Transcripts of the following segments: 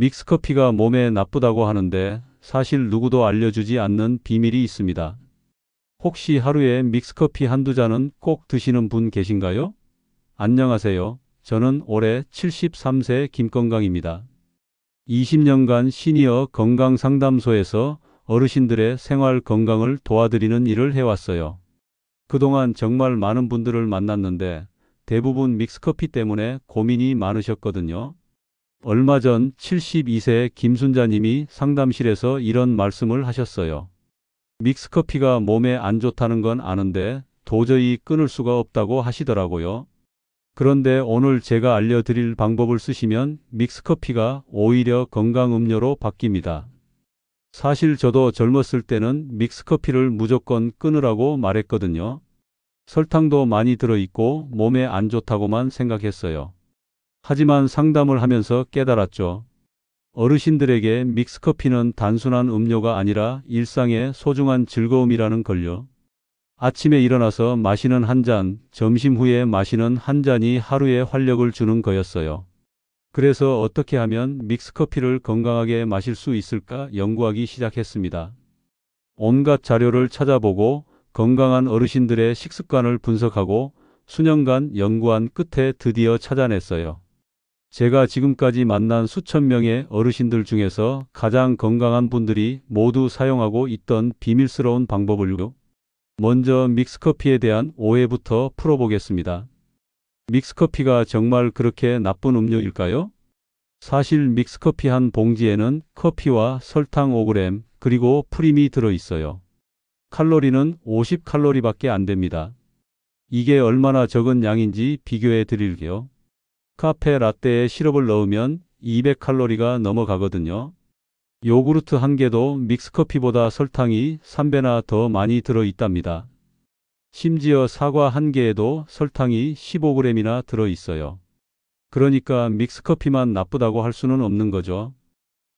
믹스커피가 몸에 나쁘다고 하는데 사실 누구도 알려주지 않는 비밀이 있습니다. 혹시 하루에 믹스커피 한두 잔은 꼭 드시는 분 계신가요? 안녕하세요. 저는 올해 73세 김건강입니다. 20년간 시니어 건강 상담소에서 어르신들의 생활 건강을 도와드리는 일을 해왔어요. 그동안 정말 많은 분들을 만났는데 대부분 믹스커피 때문에 고민이 많으셨거든요. 얼마 전 72세 김순자님이 상담실에서 이런 말씀을 하셨어요. 믹스커피가 몸에 안 좋다는 건 아는데 도저히 끊을 수가 없다고 하시더라고요. 그런데 오늘 제가 알려드릴 방법을 쓰시면 믹스커피가 오히려 건강음료로 바뀝니다. 사실 저도 젊었을 때는 믹스커피를 무조건 끊으라고 말했거든요. 설탕도 많이 들어있고 몸에 안 좋다고만 생각했어요. 하지만 상담을 하면서 깨달았죠. 어르신들에게 믹스커피는 단순한 음료가 아니라 일상의 소중한 즐거움이라는 걸요. 아침에 일어나서 마시는 한 잔, 점심 후에 마시는 한 잔이 하루에 활력을 주는 거였어요. 그래서 어떻게 하면 믹스커피를 건강하게 마실 수 있을까 연구하기 시작했습니다. 온갖 자료를 찾아보고 건강한 어르신들의 식습관을 분석하고 수년간 연구한 끝에 드디어 찾아냈어요. 제가 지금까지 만난 수천 명의 어르신들 중에서 가장 건강한 분들이 모두 사용하고 있던 비밀스러운 방법을요. 먼저 믹스커피에 대한 오해부터 풀어보겠습니다. 믹스커피가 정말 그렇게 나쁜 음료일까요? 사실 믹스커피 한 봉지에는 커피와 설탕 5g 그리고 프림이 들어있어요. 칼로리는 50칼로리밖에 안 됩니다. 이게 얼마나 적은 양인지 비교해 드릴게요. 카페 라떼에 시럽을 넣으면 200칼로리가 넘어가거든요. 요구르트 한 개도 믹스커피보다 설탕이 3배나 더 많이 들어 있답니다. 심지어 사과 한 개에도 설탕이 15g이나 들어 있어요. 그러니까 믹스커피만 나쁘다고 할 수는 없는 거죠.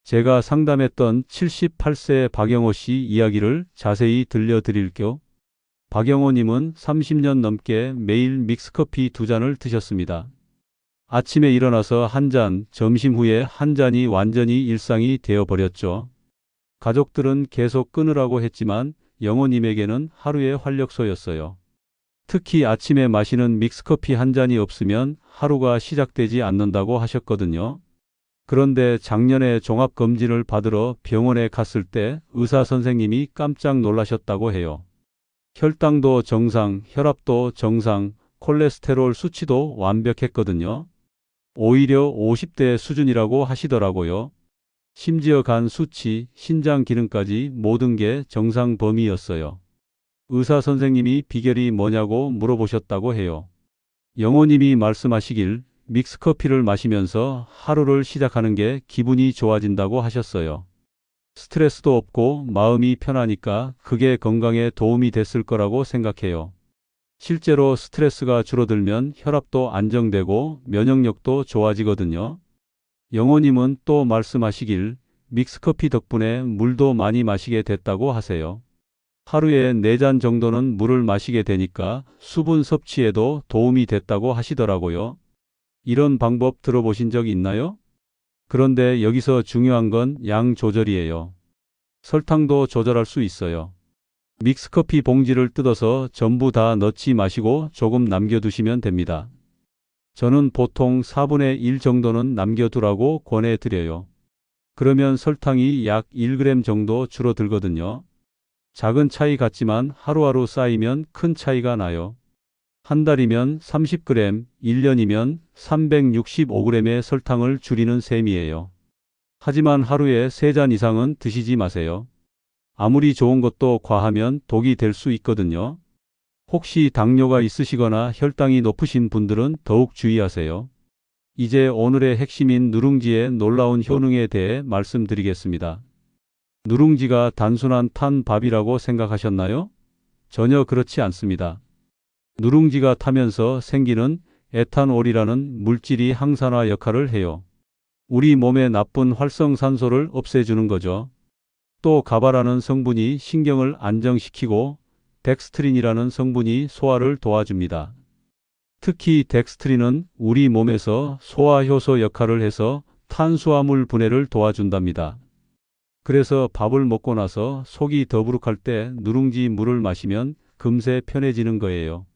제가 상담했던 78세 박영호 씨 이야기를 자세히 들려드릴게요. 박영호님은 30년 넘게 매일 믹스커피 두 잔을 드셨습니다. 아침에 일어나서 한 잔, 점심 후에 한 잔이 완전히 일상이 되어버렸죠. 가족들은 계속 끊으라고 했지만 영호님에게는 하루의 활력소였어요. 특히 아침에 마시는 믹스커피 한 잔이 없으면 하루가 시작되지 않는다고 하셨거든요. 그런데 작년에 종합검진을 받으러 병원에 갔을 때 의사 선생님이 깜짝 놀라셨다고 해요. 혈당도 정상, 혈압도 정상, 콜레스테롤 수치도 완벽했거든요. 오히려 50대 수준이라고 하시더라고요. 심지어 간 수치, 신장 기능까지 모든 게 정상 범위였어요. 의사 선생님이 비결이 뭐냐고 물어보셨다고 해요. 영호님이 말씀하시길 믹스커피를 마시면서 하루를 시작하는 게 기분이 좋아진다고 하셨어요. 스트레스도 없고 마음이 편하니까 그게 건강에 도움이 됐을 거라고 생각해요. 실제로 스트레스가 줄어들면 혈압도 안정되고 면역력도 좋아지거든요. 영호님은 또 말씀하시길 믹스커피 덕분에 물도 많이 마시게 됐다고 하세요. 하루에 4잔 정도는 물을 마시게 되니까 수분 섭취에도 도움이 됐다고 하시더라고요. 이런 방법 들어보신 적 있나요? 그런데 여기서 중요한 건 양 조절이에요. 설탕도 조절할 수 있어요. 믹스커피 봉지를 뜯어서 전부 다 넣지 마시고 조금 남겨두시면 됩니다. 저는 보통 4분의 1 정도는 남겨두라고 권해드려요. 그러면 설탕이 약 1g 정도 줄어들거든요. 작은 차이 같지만 하루하루 쌓이면 큰 차이가 나요. 한 달이면 30g, 1년이면 365g의 설탕을 줄이는 셈이에요. 하지만 하루에 3잔 이상은 드시지 마세요. 아무리 좋은 것도 과하면 독이 될 수 있거든요. 혹시 당뇨가 있으시거나 혈당이 높으신 분들은 더욱 주의하세요. 이제 오늘의 핵심인 누룽지의 놀라운 효능에 대해 말씀드리겠습니다. 누룽지가 단순한 탄 밥이라고 생각하셨나요? 전혀 그렇지 않습니다. 누룽지가 타면서 생기는 에탄올이라는 물질이 항산화 역할을 해요. 우리 몸에 나쁜 활성산소를 없애주는 거죠. 또 가바라는 성분이 신경을 안정시키고 덱스트린이라는 성분이 소화를 도와줍니다. 특히 덱스트린은 우리 몸에서 소화 효소 역할을 해서 탄수화물 분해를 도와준답니다. 그래서 밥을 먹고 나서 속이 더부룩할 때 누룽지 물을 마시면 금세 편해지는 거예요.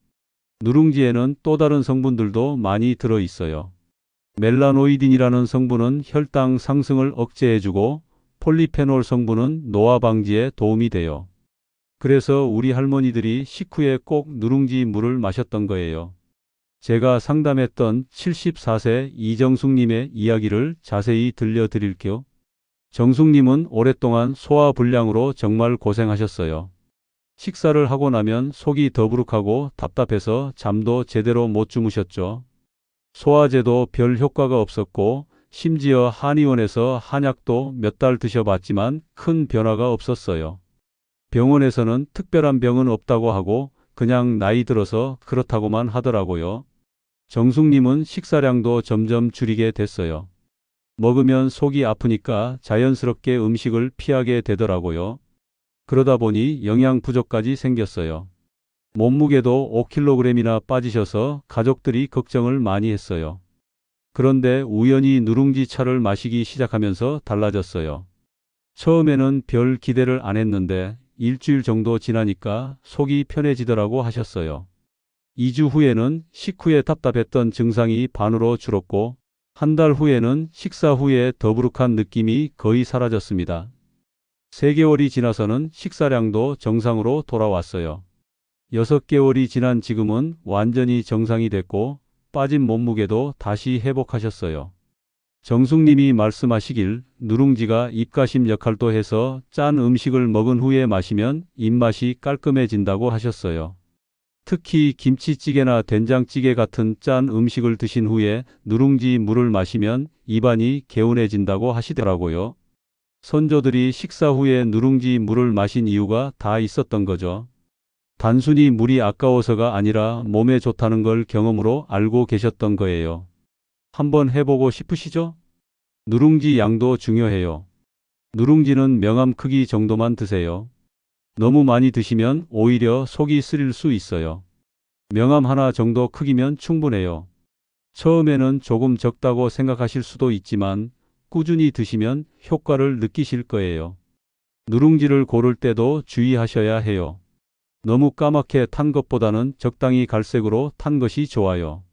누룽지에는 또 다른 성분들도 많이 들어 있어요. 멜라노이딘이라는 성분은 혈당 상승을 억제해주고 폴리페놀 성분은 노화 방지에 도움이 돼요. 그래서 우리 할머니들이 식후에 꼭 누룽지 물을 마셨던 거예요. 제가 상담했던 74세 이정숙님의 이야기를 자세히 들려드릴게요. 정숙님은 오랫동안 소화불량으로 정말 고생하셨어요. 식사를 하고 나면 속이 더부룩하고 답답해서 잠도 제대로 못 주무셨죠. 소화제도 별 효과가 없었고 심지어 한의원에서 한약도 몇 달 드셔봤지만 큰 변화가 없었어요. 병원에서는 특별한 병은 없다고 하고 그냥 나이 들어서 그렇다고만 하더라고요. 정숙님은 식사량도 점점 줄이게 됐어요. 먹으면 속이 아프니까 자연스럽게 음식을 피하게 되더라고요. 그러다 보니 영양 부족까지 생겼어요. 몸무게도 5kg이나 빠지셔서 가족들이 걱정을 많이 했어요. 그런데 우연히 누룽지 차를 마시기 시작하면서 달라졌어요. 처음에는 별 기대를 안 했는데 일주일 정도 지나니까 속이 편해지더라고 하셨어요. 2주 후에는 식후에 답답했던 증상이 반으로 줄었고 한 달 후에는 식사 후에 더부룩한 느낌이 거의 사라졌습니다. 3개월이 지나서는 식사량도 정상으로 돌아왔어요. 6개월이 지난 지금은 완전히 정상이 됐고 빠진 몸무게도 다시 회복하셨어요. 정숙님이 말씀하시길 누룽지가 입가심 역할도 해서 짠 음식을 먹은 후에 마시면 입맛이 깔끔해진다고 하셨어요. 특히 김치찌개나 된장찌개 같은 짠 음식을 드신 후에 누룽지 물을 마시면 입안이 개운해진다고 하시더라고요. 선조들이 식사 후에 누룽지 물을 마신 이유가 다 있었던 거죠. 단순히 물이 아까워서가 아니라 몸에 좋다는 걸 경험으로 알고 계셨던 거예요. 한번 해보고 싶으시죠? 누룽지 양도 중요해요. 누룽지는 명암 크기 정도만 드세요. 너무 많이 드시면 오히려 속이 쓰릴 수 있어요. 명암 하나 정도 크기면 충분해요. 처음에는 조금 적다고 생각하실 수도 있지만 꾸준히 드시면 효과를 느끼실 거예요. 누룽지를 고를 때도 주의하셔야 해요. 너무 까맣게 탄 것보다는 적당히 갈색으로 탄 것이 좋아요.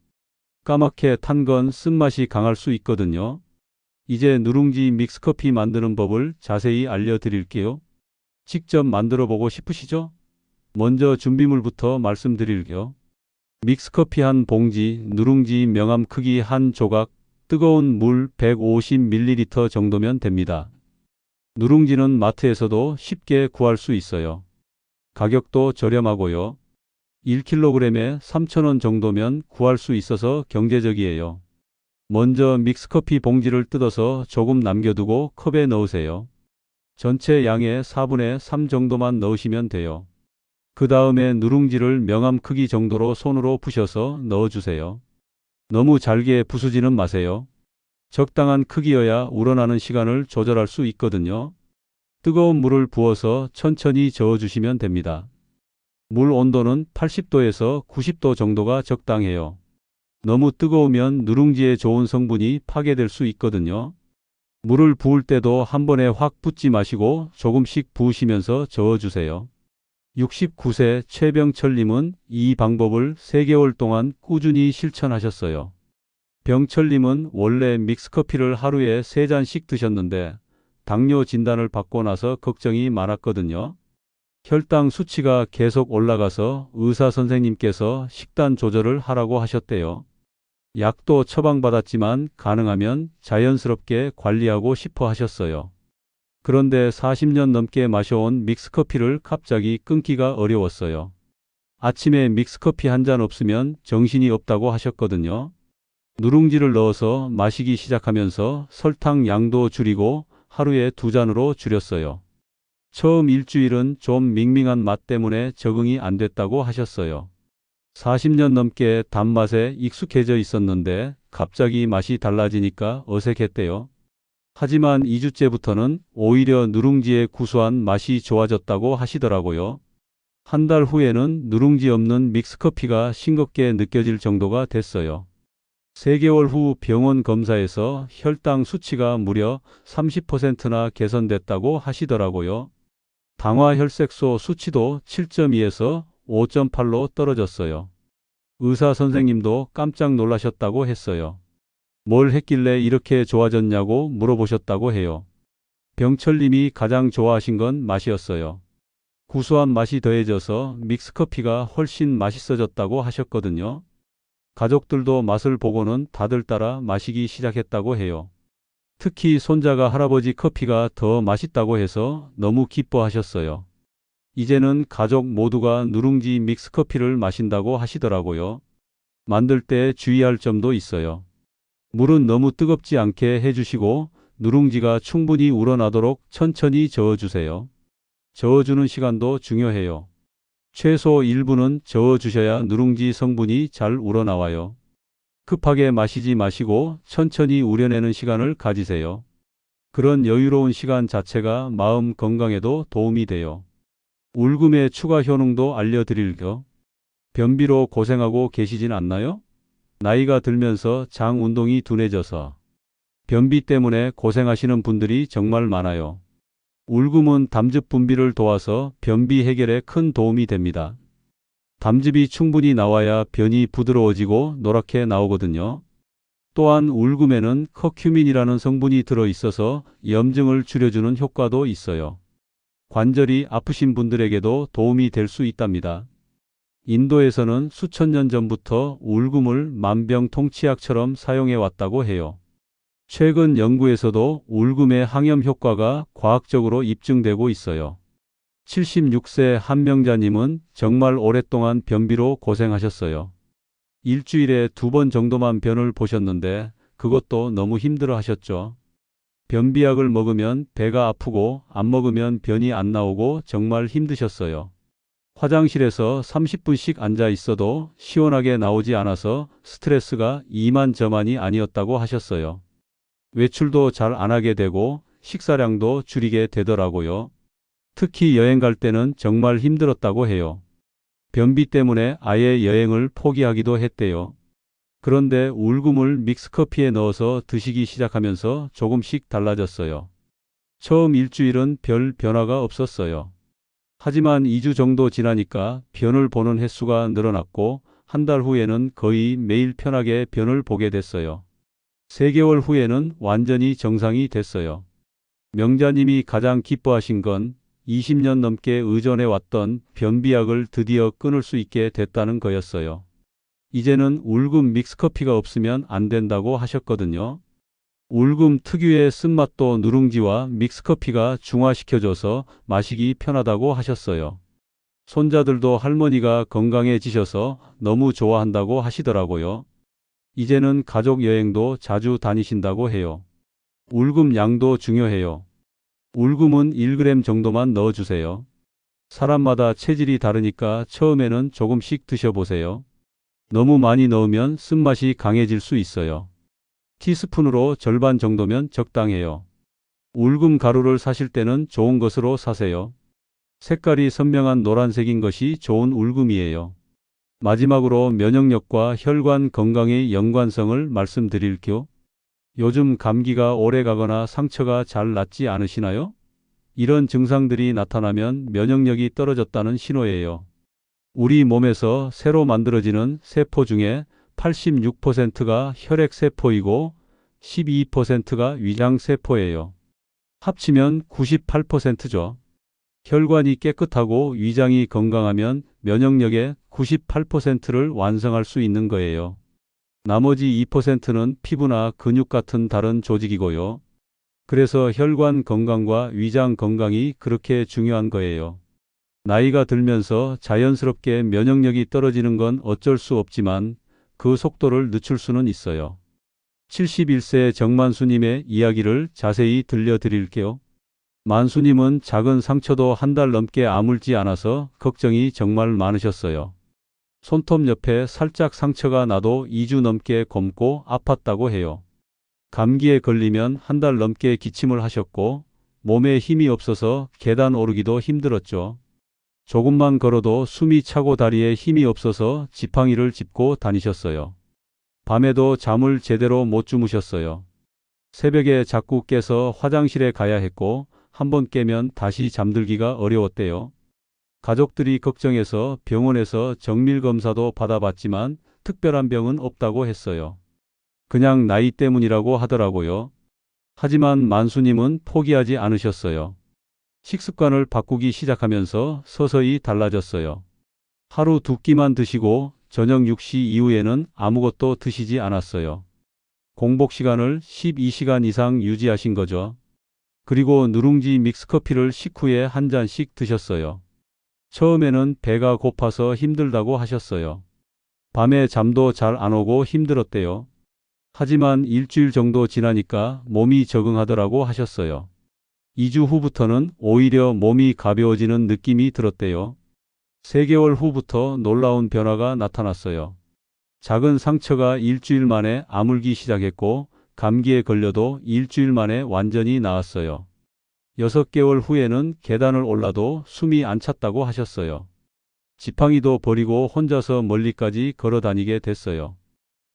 까맣게 탄 건 쓴맛이 강할 수 있거든요. 이제 누룽지 믹스커피 만드는 법을 자세히 알려드릴게요. 직접 만들어 보고 싶으시죠? 먼저 준비물부터 말씀드릴게요. 믹스커피 한 봉지, 누룽지 명암 크기 한 조각, 뜨거운 물 150ml 정도면 됩니다. 누룽지는 마트에서도 쉽게 구할 수 있어요. 가격도 저렴하고요. 1kg에 3,000원 정도면 구할 수 있어서 경제적이에요. 먼저 믹스커피 봉지를 뜯어서 조금 남겨두고 컵에 넣으세요. 전체 양의 4분의 3 정도만 넣으시면 돼요. 그 다음에 누룽지를 명암 크기 정도로 손으로 부셔서 넣어주세요. 너무 잘게 부수지는 마세요. 적당한 크기여야 우러나는 시간을 조절할 수 있거든요. 뜨거운 물을 부어서 천천히 저어주시면 됩니다. 물 온도는 80도에서 90도 정도가 적당해요. 너무 뜨거우면 누룽지에 좋은 성분이 파괴될 수 있거든요. 물을 부을 때도 한 번에 확 붓지 마시고 조금씩 부으시면서 저어주세요. 69세 최병철님은 이 방법을 3개월 동안 꾸준히 실천하셨어요. 병철님은 원래 믹스커피를 하루에 3잔씩 드셨는데 당뇨 진단을 받고 나서 걱정이 많았거든요. 혈당 수치가 계속 올라가서 의사 선생님께서 식단 조절을 하라고 하셨대요. 약도 처방받았지만 가능하면 자연스럽게 관리하고 싶어 하셨어요. 그런데 40년 넘게 마셔온 믹스커피를 갑자기 끊기가 어려웠어요. 아침에 믹스커피 한 잔 없으면 정신이 없다고 하셨거든요. 누룽지를 넣어서 마시기 시작하면서 설탕 양도 줄이고 하루에 두 잔으로 줄였어요. 처음 일주일은 좀 밍밍한 맛 때문에 적응이 안 됐다고 하셨어요. 40년 넘게 단맛에 익숙해져 있었는데 갑자기 맛이 달라지니까 어색했대요. 하지만 2주째부터는 오히려 누룽지의 구수한 맛이 좋아졌다고 하시더라고요. 한 달 후에는 누룽지 없는 믹스커피가 싱겁게 느껴질 정도가 됐어요. 3개월 후 병원 검사에서 혈당 수치가 무려 30%나 개선됐다고 하시더라고요. 당화혈색소 수치도 7.2에서 5.8로 떨어졌어요. 의사 선생님도 깜짝 놀라셨다고 했어요. 뭘 했길래 이렇게 좋아졌냐고 물어보셨다고 해요. 병철님이 가장 좋아하신 건 맛이었어요. 구수한 맛이 더해져서 믹스커피가 훨씬 맛있어졌다고 하셨거든요. 가족들도 맛을 보고는 다들 따라 마시기 시작했다고 해요. 특히 손자가 할아버지 커피가 더 맛있다고 해서 너무 기뻐하셨어요. 이제는 가족 모두가 누룽지 믹스커피를 마신다고 하시더라고요. 만들 때 주의할 점도 있어요. 물은 너무 뜨겁지 않게 해주시고 누룽지가 충분히 우러나도록 천천히 저어주세요. 저어주는 시간도 중요해요. 최소 1분은 저어주셔야 누룽지 성분이 잘 우러나와요. 급하게 마시지 마시고 천천히 우려내는 시간을 가지세요. 그런 여유로운 시간 자체가 마음 건강에도 도움이 돼요. 울금의 추가 효능도 알려드릴게요. 변비로 고생하고 계시진 않나요? 나이가 들면서 장 운동이 둔해져서 변비 때문에 고생하시는 분들이 정말 많아요. 울금은 담즙 분비를 도와서 변비 해결에 큰 도움이 됩니다. 담즙이 충분히 나와야 변이 부드러워지고 노랗게 나오거든요. 또한 울금에는 커큐민이라는 성분이 들어 있어서 염증을 줄여주는 효과도 있어요. 관절이 아프신 분들에게도 도움이 될 수 있답니다. 인도에서는 수천 년 전부터 울금을 만병통치약처럼 사용해 왔다고 해요. 최근 연구에서도 울금의 항염 효과가 과학적으로 입증되고 있어요. 76세 한명자님은 정말 오랫동안 변비로 고생하셨어요. 일주일에 두 번 정도만 변을 보셨는데 그것도 너무 힘들어 하셨죠. 변비약을 먹으면 배가 아프고 안 먹으면 변이 안 나오고 정말 힘드셨어요. 화장실에서 30분씩 앉아 있어도 시원하게 나오지 않아서 스트레스가 이만저만이 아니었다고 하셨어요. 외출도 잘 안 하게 되고 식사량도 줄이게 되더라고요. 특히 여행 갈 때는 정말 힘들었다고 해요. 변비 때문에 아예 여행을 포기하기도 했대요. 그런데 울금을 믹스커피에 넣어서 드시기 시작하면서 조금씩 달라졌어요. 처음 일주일은 별 변화가 없었어요. 하지만 2주 정도 지나니까 변을 보는 횟수가 늘어났고 한 달 후에는 거의 매일 편하게 변을 보게 됐어요. 3개월 후에는 완전히 정상이 됐어요. 명자님이 가장 기뻐하신 건 20년 넘게 의존해 왔던 변비약을 드디어 끊을 수 있게 됐다는 거였어요. 이제는 울금 믹스커피가 없으면 안 된다고 하셨거든요. 울금 특유의 쓴맛도 누룽지와 믹스커피가 중화시켜줘서 마시기 편하다고 하셨어요. 손자들도 할머니가 건강해지셔서 너무 좋아한다고 하시더라고요. 이제는 가족 여행도 자주 다니신다고 해요. 울금 양도 중요해요. 울금은 1g 정도만 넣어주세요. 사람마다 체질이 다르니까 처음에는 조금씩 드셔보세요. 너무 많이 넣으면 쓴맛이 강해질 수 있어요. 티스푼으로 절반 정도면 적당해요. 울금 가루를 사실 때는 좋은 것으로 사세요. 색깔이 선명한 노란색인 것이 좋은 울금이에요. 마지막으로 면역력과 혈관 건강의 연관성을 말씀드릴게요. 요즘 감기가 오래 가거나 상처가 잘 낫지 않으시나요? 이런 증상들이 나타나면 면역력이 떨어졌다는 신호예요. 우리 몸에서 새로 만들어지는 세포 중에 86%가 혈액세포이고 12%가 위장세포예요. 합치면 98%죠. 혈관이 깨끗하고 위장이 건강하면 면역력의 98%를 완성할 수 있는 거예요. 나머지 2%는 피부나 근육 같은 다른 조직이고요. 그래서 혈관 건강과 위장 건강이 그렇게 중요한 거예요. 나이가 들면서 자연스럽게 면역력이 떨어지는 건 어쩔 수 없지만 그 속도를 늦출 수는 있어요. 71세 정만수님의 이야기를 자세히 들려드릴게요. 만수님은 작은 상처도 한 달 넘게 아물지 않아서 걱정이 정말 많으셨어요. 손톱 옆에 살짝 상처가 나도 2주 넘게 곰고 아팠다고 해요. 감기에 걸리면 한 달 넘게 기침을 하셨고 몸에 힘이 없어서 계단 오르기도 힘들었죠. 조금만 걸어도 숨이 차고 다리에 힘이 없어서 지팡이를 짚고 다니셨어요. 밤에도 잠을 제대로 못 주무셨어요. 새벽에 자꾸 깨서 화장실에 가야 했고 한번 깨면 다시 잠들기가 어려웠대요. 가족들이 걱정해서 병원에서 정밀 검사도 받아봤지만 특별한 병은 없다고 했어요. 그냥 나이 때문이라고 하더라고요. 하지만 만수님은 포기하지 않으셨어요. 식습관을 바꾸기 시작하면서 서서히 달라졌어요. 하루 두 끼만 드시고 저녁 6시 이후에는 아무것도 드시지 않았어요. 공복 시간을 12시간 이상 유지하신 거죠. 그리고 누룽지 믹스커피를 식후에 한 잔씩 드셨어요. 처음에는 배가 고파서 힘들다고 하셨어요. 밤에 잠도 잘 안 오고 힘들었대요. 하지만 일주일 정도 지나니까 몸이 적응하더라고 하셨어요. 2주 후부터는 오히려 몸이 가벼워지는 느낌이 들었대요. 3개월 후부터 놀라운 변화가 나타났어요. 작은 상처가 일주일 만에 아물기 시작했고 감기에 걸려도 일주일 만에 완전히 나았어요. 6개월 후에는 계단을 올라도 숨이 안 찼다고 하셨어요. 지팡이도 버리고 혼자서 멀리까지 걸어 다니게 됐어요.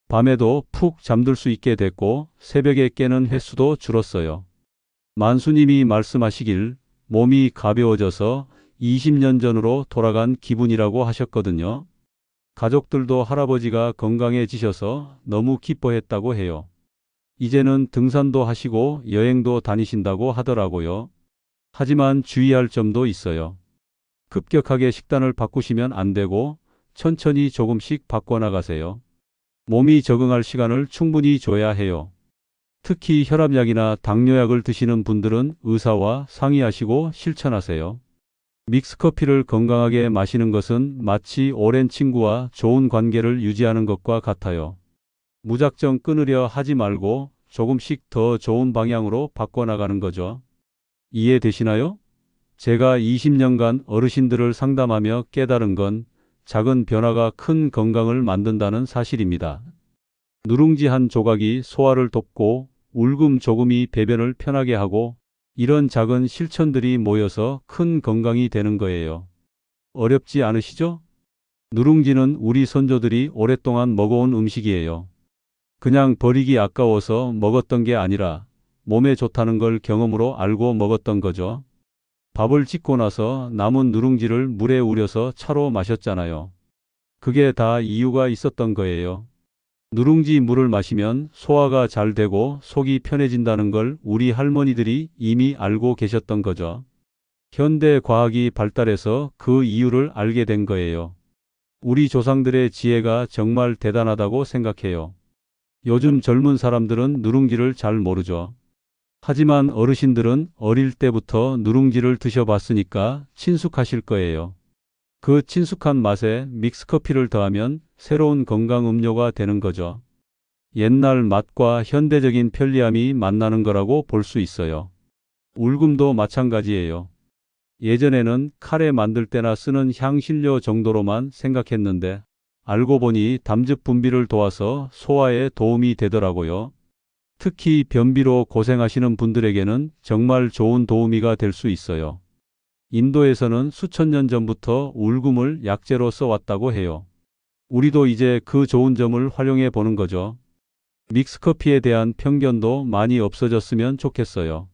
밤에도 푹 잠들 수 있게 됐고 새벽에 깨는 횟수도 줄었어요. 만수님이 말씀하시길 몸이 가벼워져서 20년 전으로 돌아간 기분이라고 하셨거든요. 가족들도 할아버지가 건강해지셔서 너무 기뻐했다고 해요. 이제는 등산도 하시고 여행도 다니신다고 하더라고요. 하지만 주의할 점도 있어요. 급격하게 식단을 바꾸시면 안 되고 천천히 조금씩 바꿔나가세요. 몸이 적응할 시간을 충분히 줘야 해요. 특히 혈압약이나 당뇨약을 드시는 분들은 의사와 상의하시고 실천하세요. 믹스커피를 건강하게 마시는 것은 마치 오랜 친구와 좋은 관계를 유지하는 것과 같아요. 무작정 끊으려 하지 말고 조금씩 더 좋은 방향으로 바꿔나가는 거죠. 이해되시나요? 제가 20년간 어르신들을 상담하며 깨달은 건 작은 변화가 큰 건강을 만든다는 사실입니다. 누룽지 한 조각이 소화를 돕고 울금 조금이 배변을 편하게 하고 이런 작은 실천들이 모여서 큰 건강이 되는 거예요. 어렵지 않으시죠? 누룽지는 우리 선조들이 오랫동안 먹어온 음식이에요. 그냥 버리기 아까워서 먹었던 게 아니라 몸에 좋다는 걸 경험으로 알고 먹었던 거죠. 밥을 짓고 나서 남은 누룽지를 물에 우려서 차로 마셨잖아요. 그게 다 이유가 있었던 거예요. 누룽지 물을 마시면 소화가 잘 되고 속이 편해진다는 걸 우리 할머니들이 이미 알고 계셨던 거죠. 현대 과학이 발달해서 그 이유를 알게 된 거예요. 우리 조상들의 지혜가 정말 대단하다고 생각해요. 요즘 젊은 사람들은 누룽지를 잘 모르죠. 하지만 어르신들은 어릴 때부터 누룽지를 드셔봤으니까 친숙하실 거예요. 그 친숙한 맛에 믹스커피를 더하면 새로운 건강 음료가 되는 거죠. 옛날 맛과 현대적인 편리함이 만나는 거라고 볼 수 있어요. 울금도 마찬가지예요. 예전에는 카레 만들 때나 쓰는 향신료 정도로만 생각했는데 알고 보니 담즙 분비를 도와서 소화에 도움이 되더라고요. 특히 변비로 고생하시는 분들에게는 정말 좋은 도우미가 될 수 있어요. 인도에서는 수천 년 전부터 울금을 약재로 써왔다고 해요. 우리도 이제 그 좋은 점을 활용해 보는 거죠. 믹스커피에 대한 편견도 많이 없어졌으면 좋겠어요.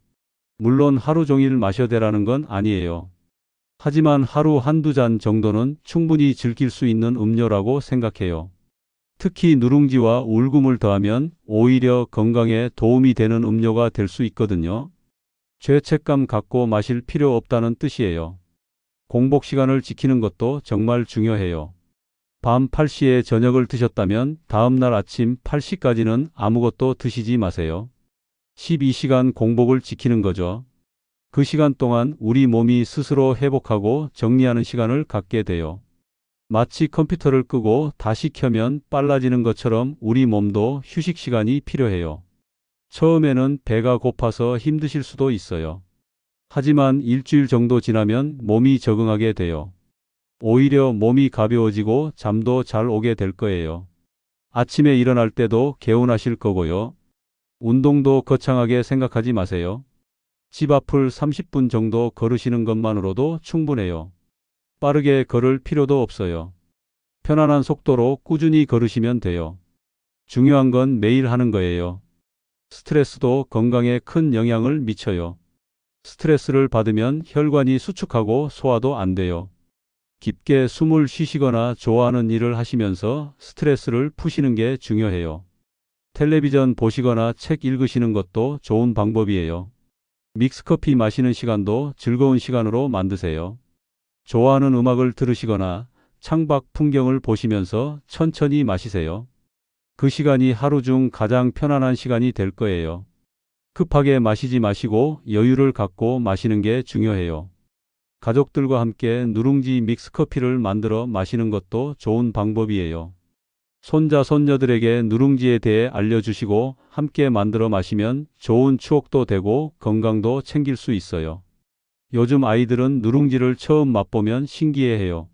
물론 하루 종일 마셔대라는 건 아니에요. 하지만 하루 한두 잔 정도는 충분히 즐길 수 있는 음료라고 생각해요. 특히 누룽지와 울금을 더하면 오히려 건강에 도움이 되는 음료가 될 수 있거든요. 죄책감 갖고 마실 필요 없다는 뜻이에요. 공복 시간을 지키는 것도 정말 중요해요. 밤 8시에 저녁을 드셨다면 다음날 아침 8시까지는 아무것도 드시지 마세요. 12시간 공복을 지키는 거죠. 그 시간 동안 우리 몸이 스스로 회복하고 정리하는 시간을 갖게 돼요. 마치 컴퓨터를 끄고 다시 켜면 빨라지는 것처럼 우리 몸도 휴식 시간이 필요해요. 처음에는 배가 고파서 힘드실 수도 있어요. 하지만 일주일 정도 지나면 몸이 적응하게 돼요. 오히려 몸이 가벼워지고 잠도 잘 오게 될 거예요. 아침에 일어날 때도 개운하실 거고요. 운동도 거창하게 생각하지 마세요. 집 앞을 30분 정도 걸으시는 것만으로도 충분해요. 빠르게 걸을 필요도 없어요. 편안한 속도로 꾸준히 걸으시면 돼요. 중요한 건 매일 하는 거예요. 스트레스도 건강에 큰 영향을 미쳐요. 스트레스를 받으면 혈관이 수축하고 소화도 안 돼요. 깊게 숨을 쉬시거나 좋아하는 일을 하시면서 스트레스를 푸시는 게 중요해요. 텔레비전 보시거나 책 읽으시는 것도 좋은 방법이에요. 믹스커피 마시는 시간도 즐거운 시간으로 만드세요. 좋아하는 음악을 들으시거나 창밖 풍경을 보시면서 천천히 마시세요. 그 시간이 하루 중 가장 편안한 시간이 될 거예요. 급하게 마시지 마시고 여유를 갖고 마시는 게 중요해요. 가족들과 함께 누룽지 믹스커피를 만들어 마시는 것도 좋은 방법이에요. 손자, 손녀들에게 누룽지에 대해 알려주시고 함께 만들어 마시면 좋은 추억도 되고 건강도 챙길 수 있어요. 요즘 아이들은 누룽지를 처음 맛보면 신기해해요.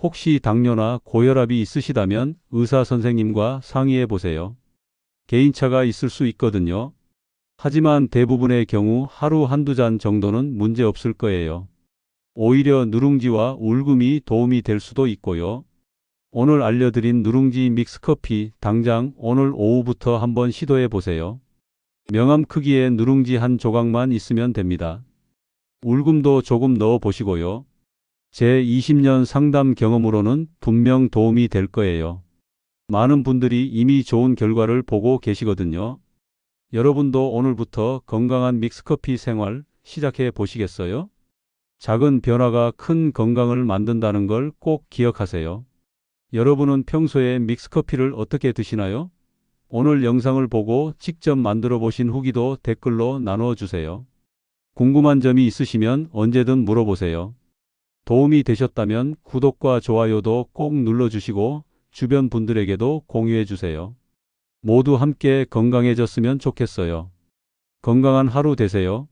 혹시 당뇨나 고혈압이 있으시다면 의사 선생님과 상의해 보세요. 개인차가 있을 수 있거든요. 하지만 대부분의 경우 하루 한두 잔 정도는 문제 없을 거예요. 오히려 누룽지와 울금이 도움이 될 수도 있고요. 오늘 알려드린 누룽지 믹스커피 당장 오늘 오후부터 한번 시도해 보세요. 명암 크기의 누룽지 한 조각만 있으면 됩니다. 울금도 조금 넣어 보시고요. 제 20년 상담 경험으로는 분명 도움이 될 거예요. 많은 분들이 이미 좋은 결과를 보고 계시거든요. 여러분도 오늘부터 건강한 믹스커피 생활 시작해 보시겠어요? 작은 변화가 큰 건강을 만든다는 걸 꼭 기억하세요. 여러분은 평소에 믹스커피를 어떻게 드시나요? 오늘 영상을 보고 직접 만들어 보신 후기도 댓글로 나누어 주세요. 궁금한 점이 있으시면 언제든 물어보세요. 도움이 되셨다면 구독과 좋아요도 꼭 눌러주시고 주변 분들에게도 공유해 주세요. 모두 함께 건강해졌으면 좋겠어요. 건강한 하루 되세요.